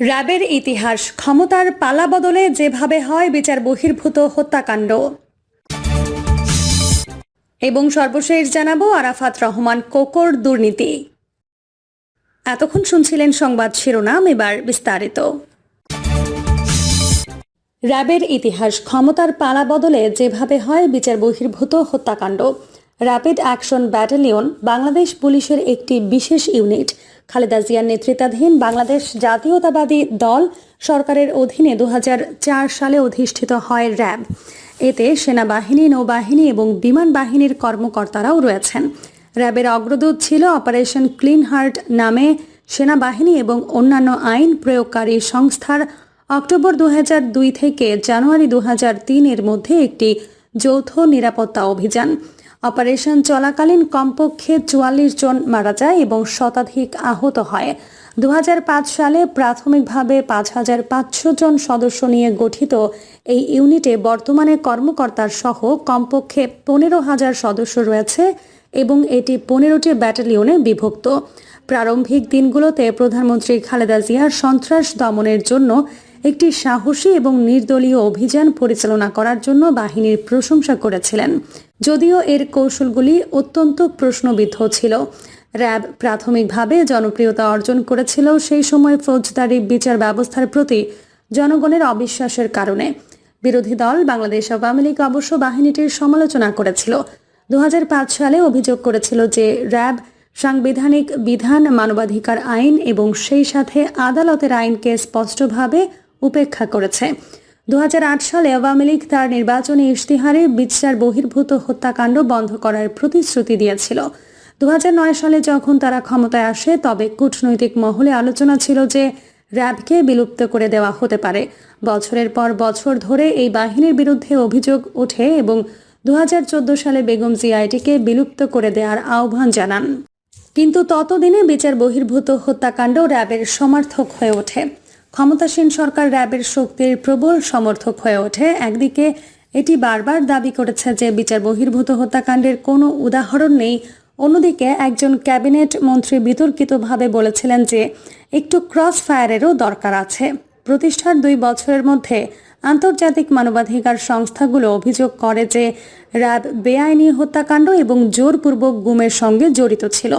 র্যাবের ইতিহাস, ক্ষমতার পালা বদলে যেভাবে হয় বিচার বহির্ভূত হত্যাকাণ্ড। এবং সর্বশেষ জানাব আরাফাত রহমান কোকর দুর্নীতি। এতক্ষণ শুনছিলেন সংবাদ শিরোনাম, এবার বিস্তারিত। র্যাবের ইতিহাস, ক্ষমতার পালা বদলে যেভাবে হয় বিচার বহির্ভূত হত্যাকাণ্ড। র্যাপিড অ্যাকশন ব্যাটালিয়ন, বাংলাদেশ পুলিশের একটি বিশেষ ইউনিট খালেদা জিয়ার নেতৃত্বাধীন বাংলাদেশ জাতীয়তাবাদী দল সরকারের অধীনে দু হাজার চার সালে অধিষ্ঠিত হয় র্যাব। এতে সেনাবাহিনী, নৌবাহিনী এবং বিমান বাহিনীর কর্মকর্তারাও রয়েছেন। র্যাবের অগ্রদূত ছিল অপারেশন ক্লিন হার্ট নামে সেনাবাহিনী এবং অন্যান্য আইন প্রয়োগকারী সংস্থার অক্টোবর দু হাজার দুই থেকে জানুয়ারি দু এর মধ্যে একটি যৌথ নিরাপত্তা অভিযান। অপারেশন চলাকালীন কমপক্ষে চুয়াল্লিশ জন মারা যায় এবং শতাধিক আহত হয়। দু হাজার পাঁচ সালে প্রাথমিকভাবে পাঁচ হাজার পাঁচশো জন সদস্য নিয়ে গঠিত এই ইউনিটে বর্তমানে কর্মকর্তার সহ কমপক্ষে পনেরো হাজার সদস্য রয়েছে এবং এটি পনেরোটি ব্যাটালিয়নে বিভক্ত। প্রারম্ভিক দিনগুলোতে প্রধানমন্ত্রী খালেদা জিয়ার সন্ত্রাস দমনের জন্য একটি সাহসী এবং নির্দলীয় অভিযান পরিচালনা করার জন্য বাহিনীর প্রশংসা করেছিলেন। যদিও এর কৌশলগুলি অত্যন্ত প্রশ্নবিদ্ধ ছিল। র্যাব প্রাথমিকভাবে জনপ্রিয়তা অর্জন করেছিল সেই সময় ফৌজদারি বিচার ব্যবস্থার প্রতি জনগণের অবিশ্বাসের কারণে। বিরোধী দল বাংলাদেশ আওয়ামী লীগ অবশ্য বাহিনীটির সমালোচনা করেছিল। দু হাজার পাঁচ সালে অভিযোগ করেছিল যে র্যাব সাংবিধানিক বিধান, মানবাধিকার আইন এবং সেই সাথে আদালতের আইনকে স্পষ্টভাবে উপেক্ষা করেছে। দু হাজার আট সালে আওয়ামী লীগ তার নির্বাচনী ইশতেহারে বিচার বহির্ভূত হত্যাকাণ্ড বন্ধ করার প্রতিশ্রুতি দিয়েছিল। দু হাজার নয় সালে যখন তারা ক্ষমতায় আসে, তবে কূটনৈতিক মহলে আলোচনা ছিল যে র্যাবকে বিলুপ্ত করে দেওয়া হতে পারে। বছরের পর বছর ধরে এই বাহিনীর বিরুদ্ধে অভিযোগ ওঠে এবং দু হাজার চোদ্দ সালে বেগম জিআইটিকে বিলুপ্ত করে দেওয়ার আহ্বান জানান। কিন্তু ততদিনে বিচার বহির্ভূত হত্যাকাণ্ড র্যাবের সমর্থক হয়ে ওঠে। ক্ষমতাসীন সরকার র্যাবের শক্তির প্রবল সমর্থক হয়ে ওঠে। একদিকে এটি বারবার দাবি করেছে যে বিচার বহির্ভূত হত্যাকাণ্ডের কোনো উদাহরণ নেই। অন্যদিকে একজন ক্যাবিনেট মন্ত্রী বিতর্কিতভাবে বলেছিলেন যে একটু ক্রস ফায়ারেরও দরকার আছে। প্রতিষ্ঠার দুই বছরের মধ্যে আন্তর্জাতিক মানবাধিকার সংস্থাগুলো অভিযোগ করে যে র্যাব বেআইনি হত্যাকাণ্ড এবং জোরপূর্বক গুমের সঙ্গে জড়িত ছিল।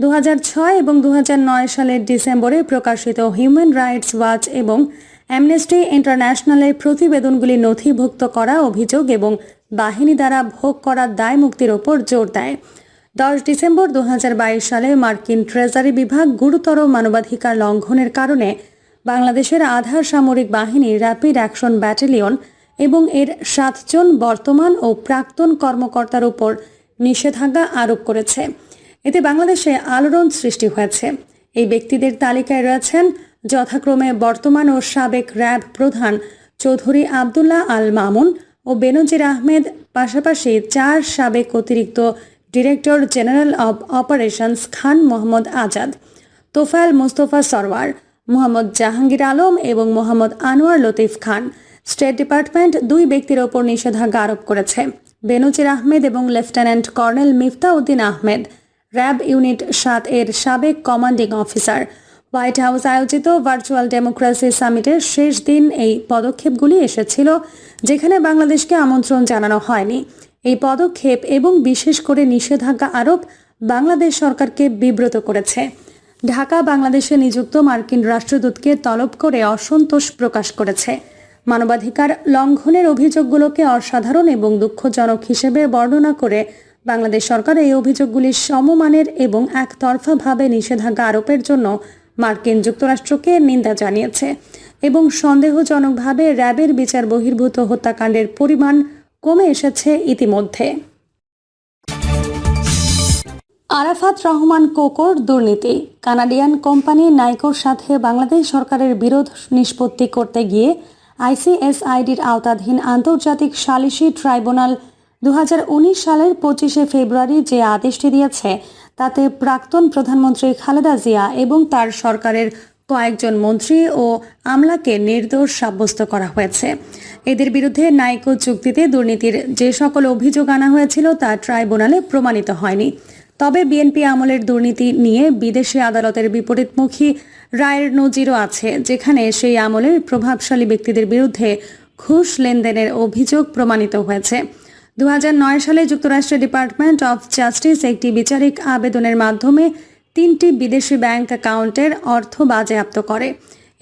দু হাজার ছয় এবং দু হাজার নয় সালের ডিসেম্বরে প্রকাশিত হিউম্যান রাইটস ওয়াচ এবং অ্যামনেস্টি ইন্টারন্যাশনালের প্রতিবেদনগুলি নথিভুক্ত করা অভিযোগ এবং বাহিনী দ্বারা ভোগ করা দায় মুক্তির ওপর জোর দেয়। দশ ডিসেম্বর দু হাজার বাইশ সালে মার্কিন ট্রেজারি বিভাগ গুরুতর মানবাধিকার লঙ্ঘনের কারণে বাংলাদেশের আধার সামরিক বাহিনী র্যাপিড অ্যাকশন ব্যাটালিয়ন এবং এর সাতজন বর্তমান ও প্রাক্তন কর্মকর্তার উপর নিষেধাজ্ঞা আরোপ করেছে। এতে বাংলাদেশে আলোড়ন সৃষ্টি হয়েছে। এই ব্যক্তিদের তালিকায় রয়েছেন যথাক্রমে বর্তমান ও সাবেক র্যাব প্রধান চৌধুরী আবদুল্লাহ আল মামুন ও বেনজির আহমেদ, পাশাপাশি চার সাবেক অতিরিক্ত director general of operations Khan Mohammad Azad, Tofail Mustafa Sarwar, Mohammad Jahangir Alam এবং মোহাম্মদ আনোয়ার লতিফ খান। স্টেট ডিপার্টমেন্ট দুই ব্যক্তির ওপর নিষেধাজ্ঞা আরোপ করেছে। বেনজির আহমেদ এবং lieutenant colonel Mifta Uddin Ahmed RAB unit সাত এর সাবেক কমান্ডিং অফিসার। হোয়াইট হাউস আয়োজিত ভার্চুয়াল ডেমোক্রেসি সামিটের শেষ দিন এই পদক্ষেপগুলি এসেছিল, যেখানে বাংলাদেশকে আমন্ত্রণ জানানো হয়নি। এই পদক্ষেপ এবং বিশেষ করে নিষেধাজ্ঞা আরোপ বাংলাদেশ সরকারকে বিব্রত করেছে। ঢাকা, বাংলাদেশে নিযুক্ত মার্কিন রাষ্ট্রদূতকে তলব করে অসন্তোষ প্রকাশ করেছে। মানবাধিকার লঙ্ঘনের অভিযোগগুলোকে অসাধারণ এবং দুঃখজনক হিসেবে বর্ণনা করে বাংলাদেশ সরকার এই অভিযোগগুলি সমমানের এবং একতরফাভাবে নিষেধাজ্ঞা আরোপের জন্য মার্কিন যুক্তরাষ্ট্রকে নিন্দা জানিয়েছে এবং সন্দেহজনকভাবে র্যাবের বিচার বহির্ভূত হত্যাকাণ্ডের পরিমাণ কমে এসেছে ইতিমধ্যে। আরাফাত রহমান কোকোর দুর্নীতি। কানাডিয়ান কোম্পানি নাইকোর সাথে বাংলাদেশ সরকারের বিরোধ নিষ্পত্তি করতে গিয়ে আইসিএসআইডির আওতাধীন আন্তর্জাতিক সালিসি ট্রাইব্যুনাল উনিশ সালের পঁচিশে ফেব্রুয়ারি যে আদেশটি দিয়েছে, তাতে প্রাক্তন প্রধানমন্ত্রী খালেদা জিয়া এবং তার সরকারের কয়েকজন মন্ত্রী ও আমলাকে নির্দোষ সাব্যস্ত করা হয়েছে। এদের বিরুদ্ধে নাইকো চুক্তিতে দুর্নীতির যে সকল অভিযোগ আনা হয়েছিল তা ট্রাইব্যুনালে প্রমাণিত হয়নি। তবে বিএনপি আমলের দুর্নীতি নিয়ে বিদেশি আদালতের বিপরীতমুখী রায়ের নজিরও আছে, যেখানে সেই আমলের প্রভাবশালী ব্যক্তিদের বিরুদ্ধে ঘুষ লেনদেনের অভিযোগ প্রমাণিত হয়েছে। দু হাজার নয় সালে যুক্তরাষ্ট্রের ডিপার্টমেন্ট অফ জাস্টিস একটি বিচারিক আবেদনের মাধ্যমে তিনটি বিদেশি ব্যাংক অ্যাকাউন্টের অর্থ বাজেয়াপ্ত করে।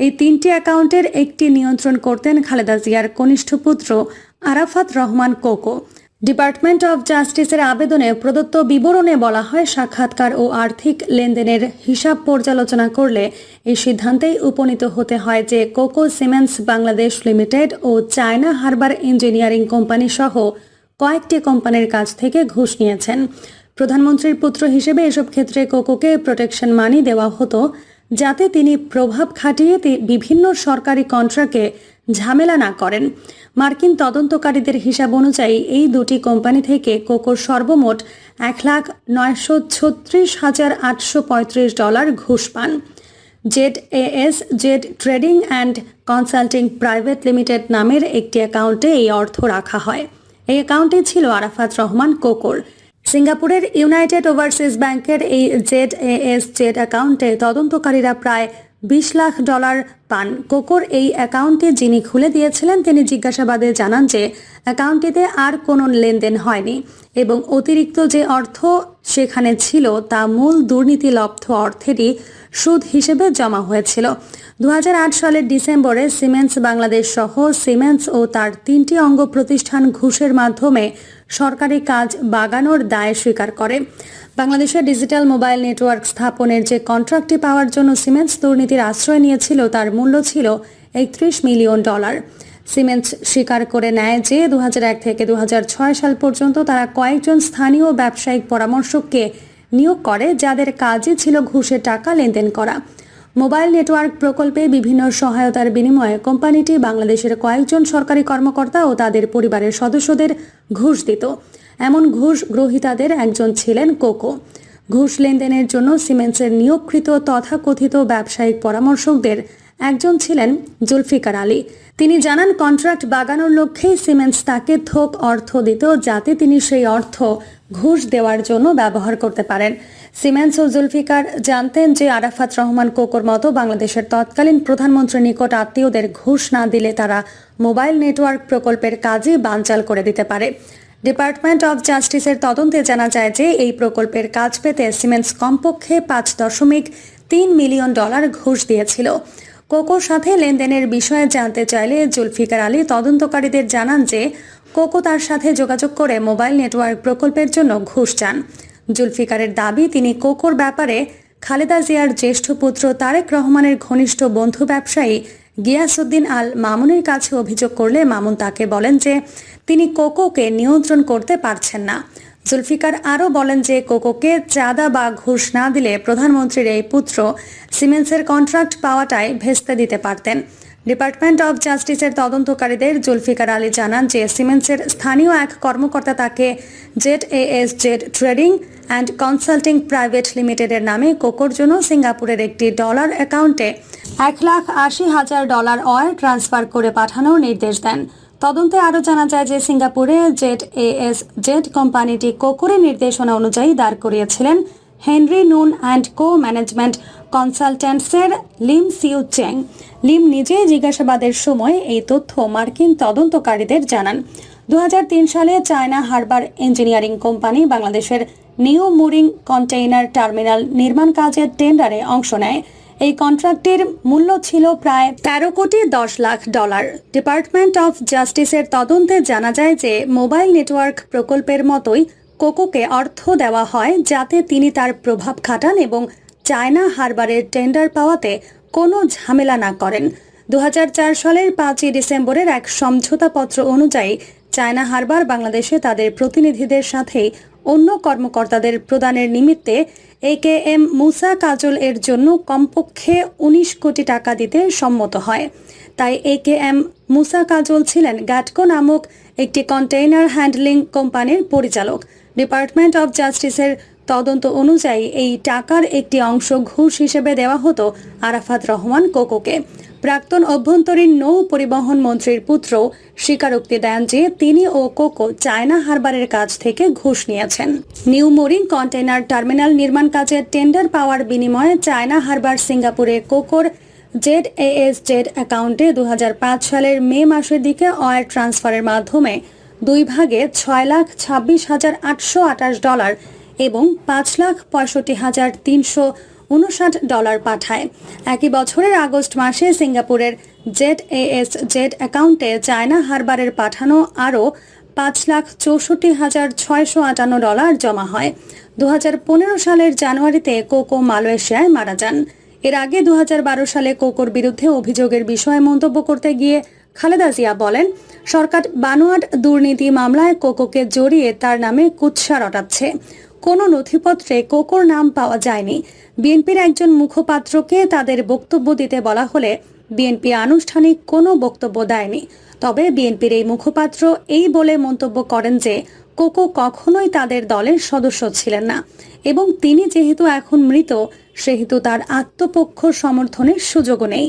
এই তিনটি অ্যাকাউন্টের একটি নিয়ন্ত্রণ করতেন খালেদা জিয়ার কনিষ্ঠ পুত্র আরাফাত রহমান কোকো। ডিপার্টমেন্ট অফ জাস্টিসের আবেদনে প্রদত্ত বিবরণে বলা হয়, সাক্ষাৎকার ও আর্থিক লেনদেনের হিসাব পর্যালোচনা করলে এই সিদ্ধান্তেই উপনীত হতে হয় যে কোকো সিমেন্টস বাংলাদেশ লিমিটেড ও চায়না হারবার ইঞ্জিনিয়ারিং কোম্পানি সহ কয়েকটি কোম্পানির কাছ থেকে ঘুষ নিয়েছেন। প্রধানমন্ত্রীর পুত্র হিসেবে এসব ক্ষেত্রে কোকোকে প্রোটেকশন মানি দেওয়া হতো, যাতে তিনি প্রভাব খাটিয়ে বিভিন্ন সরকারি কন্ট্রাক্টে ঝামেলা না করেন। মার্কিন তদন্তকারীদের হিসাব অনুযায়ী এই দুটি কোম্পানি থেকে কোকোর সর্বমোট এক লাখ নয়শো ছত্রিশ হাজার আটশো পঁয়ত্রিশ ডলার ঘুষ পান। Z AS Z trading and consulting private limited নামের একটি অ্যাকাউন্টে এই অর্থ রাখা হয়। এই অ্যাকাউন্টে ছিল আরাফাত রহমান কোকর। সিঙ্গাপুরের ইউনাইটেড ওভারসিজ ব্যাংকের এই জেড এস জেড অ্যাকাউন্টে তদন্তকারীরা প্রায় বিশ লাখ ডলার পান। কোকোর এই অ্যাকাউন্টটি যিনি খুলে দিয়েছিলেন, তিনি জিজ্ঞাসাবাদে জানান যে অ্যাকাউন্টটিতে আর কোনো লেনদেন হয়নি এবং অতিরিক্ত যে অর্থ সেখানে ছিল তা মূল দুর্নীতি লব্ধ অর্থেরই সুদ হিসেবে জমা হয়েছিল। দু হাজার আট সালের ডিসেম্বরে সিমেন্টস বাংলাদেশ সহ সিমেন্টস ও তার তিনটি অঙ্গ প্রতিষ্ঠান ঘুষের মাধ্যমে সরকারি কাজ বাগানোর দায় স্বীকার করে। বাংলাদেশের ডিজিটাল মোবাইল নেটওয়ার্ক স্থাপনের যে কন্ট্রাক্টটি পাওয়ার জন্য সিমেন্টস দুর্নীতির আশ্রয় নিয়েছিল, তার মূল্য ছিল একত্রিশ মিলিয়ন ডলার। সিমেন্টস স্বীকার করে নেয় যে দুহাজার এক থেকে দু হাজার ছয় সাল পর্যন্ত তারা কয়েকজন স্থানীয় ব্যবসায়িক পরামর্শককে নিয়োগ করে, যাদের কাজই ছিল ঘুষে টাকা লেনদেন করা। মোবাইল নেটওয়ার্ক প্রকল্পে বিভিন্ন সহায়তার বিনিময়ে কোম্পানিটি বাংলাদেশের কয়েকজন সরকারি কর্মকর্তা ও তাদের পরিবারের সদস্যদের ঘুষ দিত। এমন ঘুষ গ্রহীতাদের একজন ছিলেন কোকো। ঘুষ লেনদেনের জন্য সিমেন্সের নিয়োগকৃত তথাকথিত ব্যবসায়িক পরামর্শকদের একজন ছিলেন জুলফিকার আলী। তিনি জানান, কন্ট্রাক্ট বাগানোর লক্ষ্যেই সিমেন্টস তাকে থোক অর্থ দিত, যাতে তিনি সেই অর্থ ঘুষ দেওয়ার জন্য ব্যবহার করতে পারেন। সিমেন্টস ও জুলফিকার জানতেন যে আরাফাত রহমান কোকোর মতো বাংলাদেশের তৎকালীন প্রধানমন্ত্রীর নিকট আত্মীয়দের ঘুষ না দিলে তারা মোবাইল নেটওয়ার্ক প্রকল্পের কাজে বানচাল করে দিতে পারে। ডিপার্টমেন্ট অফ জাস্টিসের তদন্তে জানা যায় যে এই প্রকল্পের কাজ পেতে সিমেন্স কমপক্ষে পাঁচ দশমিক তিন মিলিয়ন ডলার ঘুষ দিয়েছিল। কোকোর সাথে লেনদেনের বিষয়ে জানতে চাইলে জুলফিকার আলী তদন্তকারীদের জানান যে কোকো তার সাথে যোগাযোগ করে মোবাইল নেটওয়ার্ক প্রকল্পের জন্য ঘুষ চান। জুলফিকারের দাবি, তিনি কোকোর ব্যাপারে খালেদা জিয়ার জ্যেষ্ঠ পুত্র তারেক রহমানের ঘনিষ্ঠ বন্ধু ব্যবসায়ী গিয়াসউদ্দিন আল মামুনের কাছে অভিযোগ করলে মামুন তাকে বলেন যে, তিনি কোকোকে নিয়ন্ত্রণ করতে পারছেন না। জুলফিকার আরও বলেন যে, কোকোকে চাঁদা বা ঘুষ না দিলে প্রধানমন্ত্রীর এই পুত্র সিমেন্সের কন্ট্রাক্ট পাওয়াটাই ভেস্তে দিতে পারতেন। ডিপার্টমেন্ট অফ জাস্টিসের তদন্তকারীদের জুলফিকার আলী জানান যে সিমেন্সের স্থানীয় এক কর্মকর্তা তাকে Z A S Z trading and consulting private লিমিটেডের নামে কোকোর জন্য সিঙ্গাপুরের একটি ডলার অ্যাকাউন্টে এক লাখ আশি হাজার ডলার অয়েল ট্রান্সফার করে পাঠানোর নির্দেশ দেন। তদন্তে আরও জানা যায় যে সিঙ্গাপুরে জেড এ এস জেড কোম্পানিটি কোকোরের নির্দেশনা অনুযায়ী দাঁড় করিয়েছিলেন। Henry Noon and Co management কনসালট্যান্টসের Lim Siew Cheng Lim নিজেই জিজ্ঞাসাবাদের সময় এই তথ্য মার্কিন তদন্তকারীদের জানান। দু সালে চায়না হারবার ইঞ্জিনিয়ারিং কোম্পানি বাংলাদেশের নিউ মুরিং কন্টেইনার টার্মিনাল নির্মাণ কাজের টেন্ডারে অংশ নেয়। এই কন্ট্রাক্টের মূল্য ছিল প্রায় তেরো কোটি দশ লাখ ডলার। ডিপার্টমেন্ট অফ জাস্টিসের তদন্তে জানা যায় যে মোবাইল নেটওয়ার্ক প্রকল্পের মতোই কোকোকে অর্থ দেওয়া হয় যাতে তিনি তার প্রভাব খাটান এবং চায়না হারবারের টেন্ডার পাওয়াতে কোনো ঝামেলা না করেন। দু হাজার চার সালের পাঁচই ডিসেম্বরের এক সমঝোতাপত্র অনুযায়ী চায়না হারবার বাংলাদেশে তাদের প্রতিনিধিদের সাথে অন্য কর্মকর্তাদের প্রদানের নিমিত্তে এ কে এম মুসা কাজল এর জন্য কমপক্ষে উনিশ কোটি টাকা দিতে সম্মত হয়। তাই এ কে এম মুসা কাজল ছিলেন গ্যাটকো নামক একটি কন্টেইনার হ্যান্ডলিং কোম্পানির পরিচালক। ডিপার্টমেন্ট অফ জাস্টিসের তদন্ত অনুযায়ী এই টাকার একটি অংশ ঘুষ হিসেবে দেওয়া হতো আরাফাত রহমান কোকোকে। প্রাক্তন অভ্যন্তরীণ নৌ পরিবহন মন্ত্রীর পুত্র স্বীকারোক্তি দেন যে তিনি ও কোকো চায়না হারবারের কাছ থেকে ঘুষ নিয়েছেন। নিউ মোরিং কন্টেইনার টার্মিনাল নির্মাণ কাজের টেন্ডার পাওয়ার বিনিময়ে চায়না হারবার সিঙ্গাপুরে কোকোর জেড এএস জেড অ্যাকাউন্টে দু হাজার পাঁচ সালের মে মাসের দিকে ওয়ার ট্রান্সফারের মাধ্যমে দুই ভাগে ছয় লাখ ছাব্বিশ হাজার আটশো আঠাশ ডলার এবং পাঁচ লাখ পঁয়ষট্টি হাজার তিনশো উনষাট ডলার পাঠায়। একই বছরের আগস্ট মাসে সিঙ্গাপুরের জেড এএস জেড অ্যাকাউন্টে চায়না হারবারের পাঠানো আরও পাঁচ লাখ চৌষট্টি হাজার ছয়শো আটান্ন ডলার জমা হয়। দু হাজার পনেরো সালের জানুয়ারিতে কোকো মালয়েশিয়ায় মারা যান। এর আগে দু হাজার বারো সালে কোকোর বিরুদ্ধে অভিযোগের বিষয়ে মন্তব্য করতে গিয়ে খালেদা জিয়া বলেন, সরকার বানোয়াট দুর্নীতি মামলায় কোকোকে জড়িয়ে তার নামে কুৎসা রটাচ্ছে। কোনো নথিপত্রে কোকোর নাম পাওয়া যায়নি। বিএনপির একজন মুখপাত্রকে তাদের বক্তব্য দিতে বলা হলে বিএনপি আনুষ্ঠানিক কোনো বক্তব্য দেয়নি। তবে বিএনপির এই মুখপাত্র এই বলে মন্তব্য করেন যে, কোকো কখনোই তাদের দলের সদস্য ছিলেন না এবং তিনি যেহেতু এখন মৃত, সেহেতু তার আত্মপক্ষ সমর্থনের সুযোগও নেই।